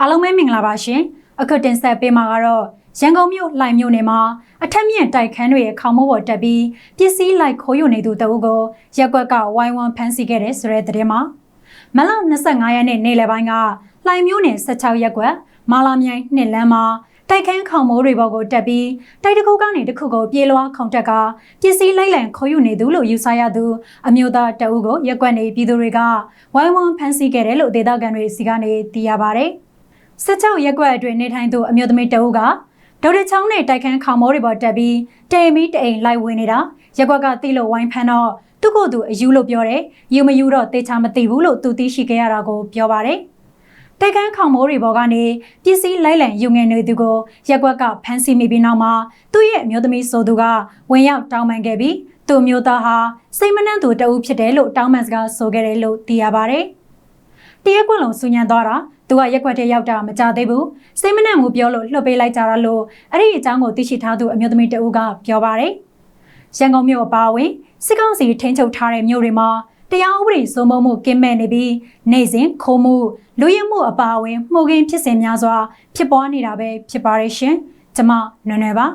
အားလုံးပဲမင်္ဂလာပါရှင်အခုတင်ဆက်ပေးမှာကတော့ရန်ကုန်မြို့လှိုင်မြို့နယ်မှာအထက်မြင့်တိုက်ခန်းတွေရဲ့ခေါင်းမိုးပေါ်တက်ပြီးပစ္စည်းလိုက်ခိုးယူနေသူတအုပ်ကိုရက်ကွက်ကဝိုင်းဝန်းဖမ်းဆီးခဲ့တဲ့ဆိုတဲ့သတင်းမှာမလ25ရက်နေ့နေ့လယ်ပိုင်းကလှိုင်မြို့နယ်16ရက်ကွက်မာလာမြိုင်နှစ်လမ်းမှာတိုက်ခန်းခေါင်မိုးတွေပေါ်ကိုတက်ပြီးတိုက်တကူကနေတစ်ခုကိုပြေးလွှားခုန်တက်ကပစ္စည်းလိုက်လံခိုးယူနေသူလို့ယူဆရသူအမျိုးသားတအုပ်ကိုရက်ကွက်နေပြည်သူတွေကဝိုင်းဝန်းဖမ်းဆီးခဲ့တယ်လို့ဒေသခံတွေစီကနေသိရပါဗျ။ ဆက်ချောက်ရက်ကွက်အတွင်းနေထိုင်သူအမျိုးသမီးတဦးကဒေါ်ရချောင်းနဲ့တိုက်ခန်းခေါင်မိုးတွေပေါ်တက်ပြီးတိမ်မီတိမ်လိုက်ဝင်နေတာရက်ကွက်ကတိလို့ဝိုင်းဖမ်းတော့သူ့ကိုယ်သူအယူလို့ပြောတယ်ယူမယူတော့တေချာမသိဘူးလို့သူသိရှိခဲ့ရတာကိုပြောပါတယ်တိုက်ခန်းခေါင်မိုးတွေပေါ်ကနေပစ္စည်းလိုက်လံယူငင်နေသူကိုရက်ကွက်ကဖမ်းဆီးမိပြီးနောက်မှာသူ့ရဲ့အမျိုးသမီးဆိုသူကဝင်ရောက်တောင်းပန်ခဲ့ပြီးသူ့အမျိုးသားဟာစိတ်မနှံ့သူတဦးဖြစ်တယ်လို့တောင်းပန်စကားဆိုခဲ့တယ်လို့သိရပါတယ် တရက်ကွက်လုံးဆူညံသွားတာသူကရက်ကွက်ထဲရောက်တာမကြသေးဘူးစိတ်မနှံ့မှုပြောလို့လှုပ်ပေးလိုက်ကြတာလို့အဲ့ဒီအကြောင်းကိုသိရှိထားသူအမျိုးသမီးတဦးကပြောပါတယ်ရန်ကုန်မြို့အပါအဝင်စစ်ကောင်စီထိန်းချုပ်ထားတဲ့မြို့တွေမှာတရားဥပဒေစိုးမိုးမှုကင်းမဲ့နေပြီးနေစဉ်ခိုးမှုလူရဲမှုအပါအဝင်မှုခင်းဖြစ်စဉ်များစွာဖြစ်ပွားနေတာပဲဖြစ်ပါရဲ့ရှင်ကျမနွယ်နွယ်ပါ